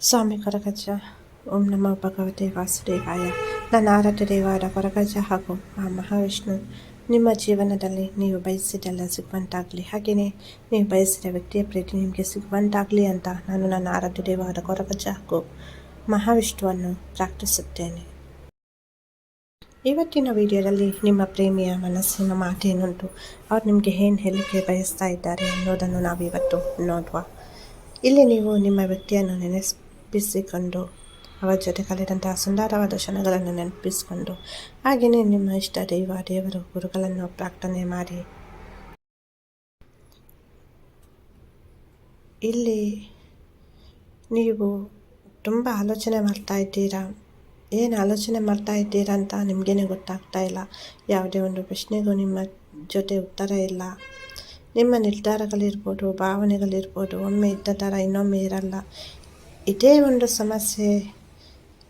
ಸ್ವಾಮಿ ಕೊರಗಜ್ಜ. ಓಂ ನಮ ಭಗವತೆ ವಾಸುದೇವಾಯ. ನನ್ನ ಆರಾಧ್ಯ ದೇವಾದ ಕೊರಗಜ್ಜ ಹಾಗೂ ಆ ಮಹಾವಿಷ್ಣು. ನಿಮ್ಮ ಜೀವನದಲ್ಲಿ ನೀವು ಬಯಸಿದೆಲ್ಲ ಸಿಗುವಂತಾಗಲಿ ಹಾಗೆಯೇ ನೀವು ಬಯಸಿದ ವ್ಯಕ್ತಿಯ ಪ್ರೀತಿ ನಿಮಗೆ ಸಿಗುವಂತಾಗಲಿ ಅಂತ ನಾನು ನನ್ನ ಆರಾಧ್ಯ ದೇವಾದ ಕೊರಗಜ್ಜ ಹಾಗೂ ಮಹಾವಿಷ್ಣುವನ್ನು ಪ್ರಾರ್ಥಿಸುತ್ತೇನೆ. ಇವತ್ತಿನ ವಿಡಿಯೋದಲ್ಲಿ ನಿಮ್ಮ ಪ್ರೇಮಿಯ ಮನಸ್ಸಿನ ಮಾತೇನುಂಟು? ಅವ್ರು ನಿಮಗೆ ಏನು ಹೇಳಿಕೆ ಬಯಸ್ತಾ ಇದ್ದಾರೆ ಅನ್ನೋದನ್ನು ನಾವಿವತ್ತು ನೋಡುವ. ಇಲ್ಲಿ ನೀವು ನಿಮ್ಮ ವ್ಯಕ್ತಿಯನ್ನು ನೆನಪಿಸಿಕೊಂಡು, ಅವರ ಜೊತೆ ಕಲಿತಂತಹ ಸುಂದರವಾದ ಕ್ಷಣಗಳನ್ನು ನೆನಪಿಸಿಕೊಂಡು, ಹಾಗೆಯೇ ನಿಮ್ಮ ಇಷ್ಟ ದೈವ, ದೇವರು, ಗುರುಗಳನ್ನು ಪ್ರಾರ್ಥನೆ ಮಾಡಿ. ಇಲ್ಲಿ ನೀವು ತುಂಬ ಆಲೋಚನೆ ಮಾಡ್ತಾ ಇದ್ದೀರಾ? ಏನು ಆಲೋಚನೆ ಮಾಡ್ತಾ ಇದ್ದೀರಾ ಅಂತ ನಿಮಗೇನೆ ಗೊತ್ತಾಗ್ತಾ ಇಲ್ಲ. ಯಾವುದೇ ಒಂದು ಪ್ರಶ್ನೆಗೂ ನಿಮ್ಮ ಜೊತೆ ಉತ್ತರ ಇಲ್ಲ. ನಿಮ್ಮ ನಿರ್ಧಾರಗಳಿರ್ಬೋದು, ಭಾವನೆಗಳಿರ್ಬೋದು, ಒಮ್ಮೆ ಇದ್ದ ಥರ ಇನ್ನೊಮ್ಮೆ ಇರಲ್ಲ. ಇದೇ ಒಂದು ಸಮಸ್ಯೆ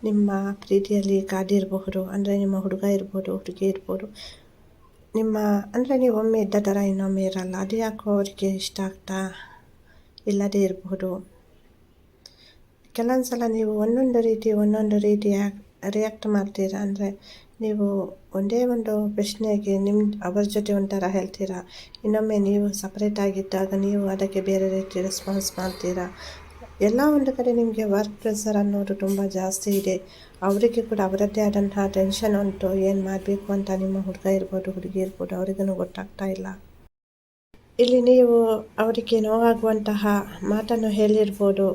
ನಿಮ್ಮ ಪ್ರೀತಿಯಲ್ಲಿ ಕಾದಿರಬಹುದು ಅಂದರೆ ನಿಮ್ಮ ಹುಡುಗ ಇರ್ಬೋದು, ಹುಡುಗಿ ಇರ್ಬೋದು. ನಿಮ್ಮ, ಅಂದರೆ ನೀವು ಒಮ್ಮೆ ಇದ್ದ ಥರ ಇನ್ನೊಮ್ಮೆ ಇರಲ್ಲ. ಅದು ಯಾಕೋ ಅವರಿಗೆ ಇಷ್ಟ ಆಗ್ತಾ ಇಲ್ಲದೇ ಇರಬಹುದು. ಕೆಲವೊಂದು ಸಲ ನೀವು ಒಂದೊಂದು ರೀತಿ, ಒಂದೊಂದು ರೀತಿಯ ರಿಯಾಕ್ಟ್ ಮಾಡ್ತೀರಾ? ಅಂದರೆ ನೀವು ಒಂದೇ ಒಂದು ಪ್ರಶ್ನೆಗೆ ನಿಮ್ಮ ಅವರ ಜೊತೆ ಒಂಥರ ಹೇಳ್ತೀರಾ? ಇನ್ನೊಮ್ಮೆ ನೀವು ಸಪ್ರೇಟಾಗಿದ್ದಾಗ ನೀವು ಅದಕ್ಕೆ ಬೇರೆ ರೀತಿ ರೆಸ್ಪಾನ್ಸ್ ಮಾಡ್ತೀರಾ? ಎಲ್ಲ ಒಂದು ಕಡೆ ನಿಮಗೆ ವರ್ಕ್ ಪ್ರೆಷರ್ ಅನ್ನೋದು ತುಂಬ ಜಾಸ್ತಿ ಇದೆ. ಅವರಿಗೆ ಕೂಡ ಅವರದ್ದೇ ಆದಂತಹ ಟೆನ್ಷನ್ ಉಂಟು. ಏನು ಮಾಡಬೇಕು ಅಂತ ನಿಮ್ಮ ಹುಡುಗ ಇರ್ಬೋದು, ಹುಡುಗಿ ಇರ್ಬೋದು ಅವರಿಗೂ ಗೊತ್ತಾಗ್ತಾ ಇಲ್ಲ. ಇಲ್ಲಿ ನೀವು ಅವರಿಗೆ ನೋವಾಗುವಂತಹ ಮಾತನ್ನು ಹೇಳಿರ್ಬೋದು.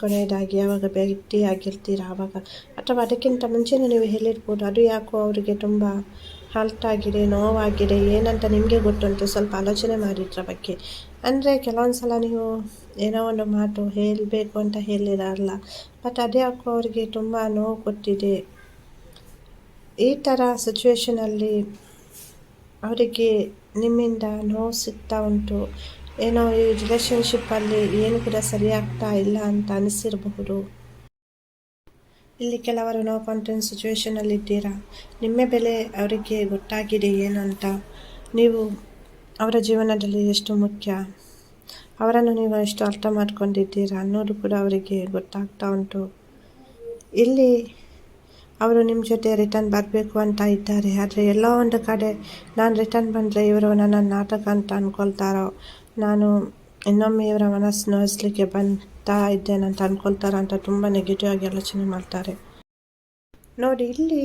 ಕೊನೆಯದಾಗಿ ಯಾವಾಗ ಆಗಿರ್ತೀರ ಆವಾಗ? ಅಥವಾ ಅದಕ್ಕಿಂತ ಮುಂಚೆನೇ ನೀವು ಹೇಳಿರ್ಬೋದು, ಅದು ಯಾಕೋ ಅವರಿಗೆ ತುಂಬ ಆಗಿದೆ, ನೋವಾಗಿದೆ, ಏನಂತ ನಿಮಗೆ ಗೊತ್ತುಂಟು. ಸ್ವಲ್ಪ ಆಲೋಚನೆ ಮಾಡಿದ್ರ ಬಗ್ಗೆ. ಅಂದರೆ ಕೆಲವೊಂದು ಸಲ ನೀವು ಏನೋ ಒಂದು ಮಾತು ಹೇಳಬೇಕು ಅಂತ ಹೇಳಿರಲ್ಲ ಬಟ್ ಅದೇ ಯಾಕೋ ಅವರಿಗೆ ತುಂಬ ನೋವು ಕೊಟ್ಟಿದೆ. ಈ ಥರ ಸಿಚುವೇಷನಲ್ಲಿ ಅವರಿಗೆ ನಿಮ್ಮಿಂದ ನೋವು ಸಿಗ್ತಾ ಉಂಟು. ಏನೋ ಈ ರಿಲೇಷನ್ಶಿಪ್ಪಲ್ಲಿ ಏನು ಕೂಡ ಸರಿಯಾಗ್ತಾ ಇಲ್ಲ ಅಂತ ಅನಿಸಿರಬಹುದು. ಇಲ್ಲಿ ಕೆಲವರು ನೋ ಕಾನ್ಫಿಡೆನ್ಸ್ ಸಿಚುವೇಷನಲ್ಲಿ ಇದ್ದೀರಾ? ನಿಮ್ಮ ಬೆಲೆ ಅವರಿಗೆ ಗೊತ್ತಾಗಿದೆ ಏನು ಅಂತ? ನೀವು ಅವರ ಜೀವನದಲ್ಲಿ ಎಷ್ಟು ಮುಖ್ಯ? ಅವರನ್ನು ನೀವು ಎಷ್ಟು ಅರ್ಥ ಮಾಡ್ಕೊಂಡಿದ್ದೀರಾ ಅನ್ನೋದು ಕೂಡ ಅವರಿಗೆ ಗೊತ್ತಾಗ್ತಾ ಉಂಟು. ಇಲ್ಲಿ ಅವರು ನಿಮ್ಮ ಜೊತೆ ರಿಟರ್ನ್ ಬರಬೇಕು ಅಂತ ಇದ್ದಾರೆ. ಆದರೆ ಎಲ್ಲ ಒಂದು ಕಡೆ ನಾನು ರಿಟರ್ನ್ ಬಂದರೆ ಇವರು ನನ್ನ ನಾಟಕ ಅಂತ ಅಂದ್ಕೊಳ್ತಾರೋ ನಾನು ಇನ್ನೊಮ್ಮೆ ಇವರ ಮನಸ್ಸು ನೋಯಿಸ್ಲಿಕ್ಕೆ ಬಂತಾ ಇದ್ದೇನೆ ಅಂತ ಅಂದ್ಕೊಳ್ತಾರ ಅಂತ ತುಂಬ ನೆಗೆಟಿವ್ ಆಗಿ ಆಲೋಚನೆ ಮಾಡ್ತಾರೆ. ನೋಡಿ, ಇಲ್ಲಿ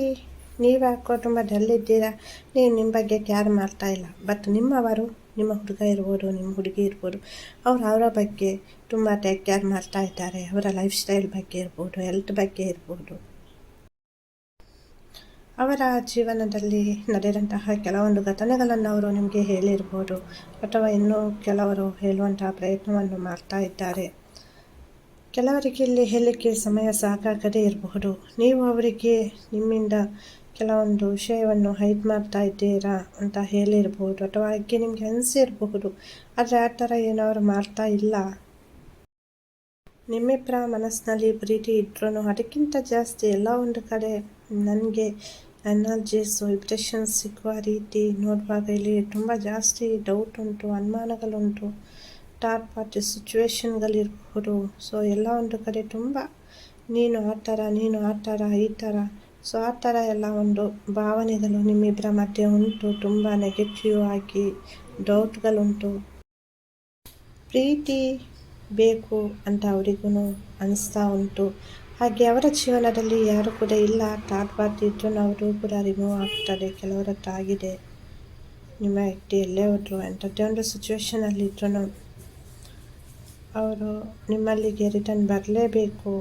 ನೀವು ತುಂಬ ಡಲ್ಲಿದ್ದೀರಾ ನೀವು ನಿಮ್ಮ ಬಗ್ಗೆ ಕೇರ್ ಮಾಡ್ತಾ ಇಲ್ಲ. ಬಟ್ ನಿಮ್ಮವರು ನಿಮ್ಮ ಹುಡುಗ ಇರ್ಬೋದು, ನಿಮ್ಮ ಹುಡುಗಿ ಇರ್ಬೋದು, ಅವ್ರು ಅವರ ಬಗ್ಗೆ ತುಂಬ ಟೇಕ್ ಕೇರ್ ಮಾಡ್ತಾ ಇದ್ದಾರೆ. ಅವರ ಲೈಫ್ ಸ್ಟೈಲ್ ಬಗ್ಗೆ ಇರ್ಬೋದು ಹೆಲ್ತ್ ಬಗ್ಗೆ ಇರ್ಬೋದು. ಅವರ ಜೀವನದಲ್ಲಿ ನಡೆದಂತಹ ಕೆಲವೊಂದು ಘಟನೆಗಳನ್ನು ಅವರು ನಿಮಗೆ ಹೇಳಿರ್ಬೋದು ಅಥವಾ ಇನ್ನೂ ಕೆಲವರು ಹೇಳುವಂತಹ ಪ್ರಯತ್ನವನ್ನು ಮಾಡ್ತಾ ಇದ್ದಾರೆ. ಕೆಲವರಿಗೆ ಇಲ್ಲಿ ಹೇಳಲಿಕ್ಕೆ ಸಮಯ ಸಾಕಾಗದೇ ಇರಬಹುದು. ನೀವು ಅವರಿಗೆ ನಿಮ್ಮಿಂದ ಕೆಲವೊಂದು ವಿಷಯವನ್ನು ಹೈಡ್ ಮಾಡ್ತಾ ಇದ್ದೀರಾ ಅಂತ ಹೇಳಿರ್ಬೋದು ಅಥವಾ ಹಾಗೆ ನಿಮಗೆ ಅನಿಸಿರಬಹುದು ಆದರೆ ಆ ಥರ ಏನವರು ಮಾಡ್ತಾ ಇಲ್ಲ. ನಿಮ್ಮಿಬ್ಬರ ಮನಸ್ಸಿನಲ್ಲಿ ಪ್ರೀತಿ ಇದ್ರೂ ಅದಕ್ಕಿಂತ ಜಾಸ್ತಿ ಎಲ್ಲ ಒಂದು ಕಡೆ ನನಗೆ ಎನರ್ಜೀಸ್ ವಿಬ್ರೇಷನ್ಸ್ ಸಿಕ್ಕುವ ರೀತಿ ನೋಡುವಾಗ ಇಲ್ಲಿ ತುಂಬ ಜಾಸ್ತಿ ಡೌಟ್ ಉಂಟು, ಅನುಮಾನಗಳುಂಟು. ಥರ್ಡ್ ಪಾರ್ಟಿ ಸಿಚುವೇಶನ್ಗಳಿರ್ಬೋದು ಸೊ, ಎಲ್ಲ ಒಂದು ಕಡೆ ತುಂಬ ನೀನು ಆ ಥರ, ನೀನು ಆ ಥರ, ಈ ಥರ. ಸೊ, ಆ ಥರ ಎಲ್ಲ ಒಂದು ಭಾವನೆಗಳು ನಿಮ್ಮಿಬ್ಬರ ಮಧ್ಯೆ ಉಂಟು. ತುಂಬ ನೆಗೆಟಿವ್ ಆಗಿ ಡೌಟ್ಗಳುಂಟು ಪ್ರೀತಿ ಬೇಕು ಅಂತ ಅವರಿಗೂ ಅನಿಸ್ತಾ ಉಂಟು. ಹಾಗೆ ಅವರ ಜೀವನದಲ್ಲಿ ಯಾರು ಕೂಡ ಇಲ್ಲ. ಥರ್ಡ್ ಪಾರ್ಟಿ ಇದ್ರೂ ಅವರು ಕೂಡ ರಿಮೂವ್ ಆಗ್ತದೆ. ಕೆಲವರ ಹತ್ರ ಆಗಿದೆ. ನಿಮ್ಮ ವ್ಯಕ್ತಿ ಎಲ್ಲೇ ಹೋದ್ರು ಅಂಥದ್ದೇ ಒಂದು ಸಿಚುವೇಶನಲ್ಲಿ ಇದ್ರೂ ಅವರು ನಿಮ್ಮಲ್ಲಿಗೆ ರಿಟರ್ನ್ ಬರಲೇಬೇಕು.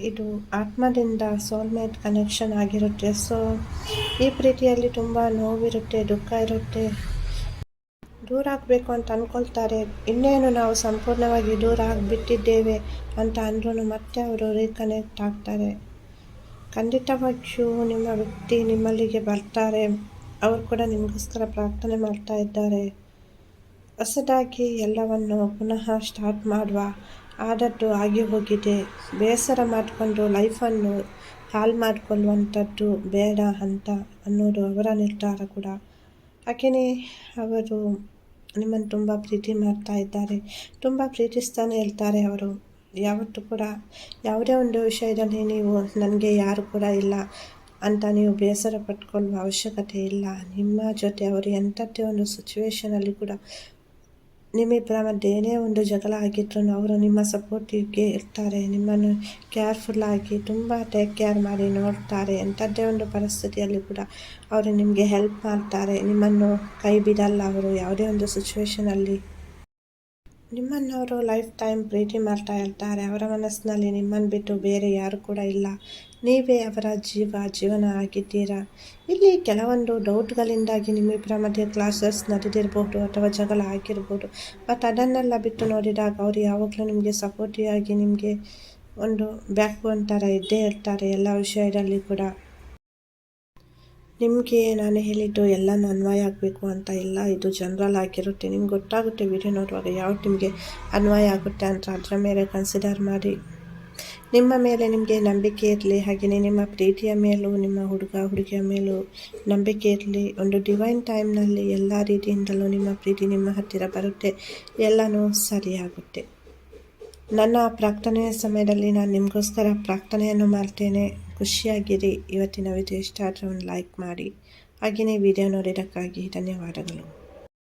ಇದು ಆತ್ಮದಿಂದ ಸೋಲ್ಮೇಟ್ ಕನೆಕ್ಷನ್ ಆಗಿರುತ್ತೆ. ಸೊ ಈ ಪ್ರೀತಿಯಲ್ಲಿ ತುಂಬ ನೋವಿರುತ್ತೆ, ದುಃಖ ಇರುತ್ತೆ. ದೂರ ಆಗಬೇಕು ಅಂತ ಅಂದ್ಕೊಳ್ತಾರೆ ಇನ್ನೇನು ನಾವು ಸಂಪೂರ್ಣವಾಗಿ ದೂರ ಆಗಿಬಿಟ್ಟಿದ್ದೇವೆ ಅಂತ ಅಂದ್ರೂ ಮತ್ತೆ ಅವರು ರೀಕನೆಕ್ಟ್ ಆಗ್ತಾರೆ. ಖಂಡಿತವಾಗಿಯೂ ನಿಮ್ಮ ವ್ಯಕ್ತಿ ನಿಮ್ಮಲ್ಲಿಗೆ ಬರ್ತಾರೆ. ಅವರು ಕೂಡ ನಿಮಗೋಸ್ಕರ ಪ್ರಾರ್ಥನೆ ಮಾಡ್ತಾ ಇದ್ದಾರೆ. ಹೊಸದಾಗಿ ಎಲ್ಲವನ್ನು ಪುನಃ ಸ್ಟಾರ್ಟ್ ಮಾಡುವ ಆದದ್ದು ಆಗಿ ಹೋಗಿದೆ. ಬೇಸರ ಮಾಡಿಕೊಂಡು ಲೈಫನ್ನು ಹಾಳು ಮಾಡಿಕೊಳ್ಳುವಂಥದ್ದು ಬೇಡ ಅಂತ ಅನ್ನೋದು ಅವರ ನಿರ್ಧಾರ ಕೂಡ. ಹಾಗೆಯೇ ಅವರು ನಿಮ್ಮನ್ನು ತುಂಬ ಪ್ರೀತಿ ಮಾಡ್ತಾ ಇದ್ದಾರೆ. ತುಂಬ ಪ್ರೀತಿಸ್ತಾನೆ ಇರ್ತಾರೆ ಅವರು. ಯಾವತ್ತೂ ಕೂಡ ಯಾವುದೇ ಒಂದು ವಿಷಯದಲ್ಲಿ ನೀವು ನನಗೆ ಯಾರು ಕೂಡ ಇಲ್ಲ ಅಂತ ನೀವು ಬೇಸರ ಪಟ್ಕೊಳ್ಳುವ ಅವಶ್ಯಕತೆ ಇಲ್ಲ. ನಿಮ್ಮ ಜೊತೆ ಅವರು ಎಂಥದ್ದೇ ಒಂದು ಸಿಚುವೇಶನಲ್ಲಿ ಕೂಡ ನಿಮ್ಮಿಬ್ಬರ ಮಧ್ಯೆ ಏನೇ ಒಂದು ಜಗಳ ಆಗಿದ್ರು ಅವರು ನಿಮ್ಮ ಸಪೋರ್ಟಿವ್ಗೆ ಇರ್ತಾರೆ, ನಿಮ್ಮನ್ನು ಕೇರ್ಫುಲ್ಲಾಗಿ ತುಂಬ ಟೇಕ್ ಕೇರ್ ಮಾಡಿ ನೋಡ್ತಾರೆ ಎಂಥದ್ದೇ ಒಂದು ಪರಿಸ್ಥಿತಿಯಲ್ಲಿ ಕೂಡ ಅವರು ನಿಮಗೆ ಹೆಲ್ಪ್ ಮಾಡ್ತಾರೆ, ನಿಮ್ಮನ್ನು ಕೈ ಬಿಡಲ್ಲ ಅವರು ಯಾವುದೇ ಒಂದು ಸಿಚುವೇಶನಲ್ಲಿ ನಿಮ್ಮನ್ನು ಅವರು ಲೈಫ್ ಟೈಮ್ ಪ್ರೀತಿ ಮಾಡ್ತಾ ಇರ್ತಾರೆ, ಅವರ ಮನಸ್ಸಿನಲ್ಲಿ ನಿಮ್ಮನ್ನು ಬಿಟ್ಟು ಬೇರೆ ಯಾರು ಕೂಡ ಇಲ್ಲ. ನೀವೇ ಅವರ ಜೀವ ಜೀವನ ಆಗಿದ್ದೀರಾ? ಇಲ್ಲಿ ಕೆಲವೊಂದು ಡೌಟ್ಗಳಿಂದಾಗಿ ನಿಮ್ಮಿಬ್ಬರ ಮಧ್ಯೆ ಕ್ಲಾಸಸ್ ನಡೆದಿರಬಹುದು ಅಥವಾ ಜಗಳ ಆಗಿರ್ಬೋದು ಬಟ್ ಅದನ್ನೆಲ್ಲ ಬಿಟ್ಟು ನೋಡಿದಾಗ ಅವರು ಯಾವಾಗಲೂ ನಿಮಗೆ ಸಪೋರ್ಟಿವ್ ಆಗಿ ನಿಮಗೆ ಒಂದು ಬ್ಯಾಕ್ ಬೋನ್ ಥರ ಇದ್ದೇ ಇರ್ತಾರೆ ಎಲ್ಲ ವಿಷಯದಲ್ಲಿ ಕೂಡ. ನಿಮಗೆ ನಾನು ಹೇಳಿದ್ದು ಎಲ್ಲನೂ ಅನ್ವಯ ಆಗಬೇಕು ಅಂತ ಇಲ್ಲ. ಇದು ಜನರಲ್ ಆಗಿರುತ್ತೆ. ನಿಮ್ಗೆ ಗೊತ್ತಾಗುತ್ತೆ ವಿಡಿಯೋ ನೋಡುವಾಗ ಯಾವ ನಿಮಗೆ ಅನ್ವಯ ಆಗುತ್ತೆ ಅಂತ. ಅದರ ಮೇಲೆ ಕನ್ಸಿಡರ್ ಮಾಡಿ. ನಿಮ್ಮ ಮೇಲೆ ನಿಮಗೆ ನಂಬಿಕೆ ಇರಲಿ, ಹಾಗೆಯೇ ನಿಮ್ಮ ಪ್ರೀತಿಯ ಮೇಲೂ, ನಿಮ್ಮ ಹುಡುಗ, ಹುಡುಗಿಯ ಮೇಲೂ ನಂಬಿಕೆ ಇರಲಿ. ಒಂದು ಡಿವೈನ್ ಟೈಮ್ನಲ್ಲಿ ಎಲ್ಲ ರೀತಿಯಿಂದಲೂ ನಿಮ್ಮ ಪ್ರೀತಿ ನಿಮ್ಮ ಹತ್ತಿರ ಬರುತ್ತೆ, ಎಲ್ಲನೂ ಸರಿಯಾಗುತ್ತೆ. ನನ್ನ ಪ್ರಾರ್ಥನೆಯ ಸಮಯದಲ್ಲಿ ನಾನು ನಿಮಗೋಸ್ಕರ ಪ್ರಾರ್ಥನೆಯನ್ನು ಮಾಡ್ತೇನೆ. ಖುಷಿಯಾಗಿರಿ. ಇವತ್ತಿನ ವಿಡಿಯೋ ಇಷ್ಟ ಆದರೆ ಒಂದು ಲೈಕ್ ಮಾಡಿ. ಹಾಗೆಯೇ ವಿಡಿಯೋ ನೋಡಿದ್ದಕ್ಕಾಗಿ ಧನ್ಯವಾದಗಳು.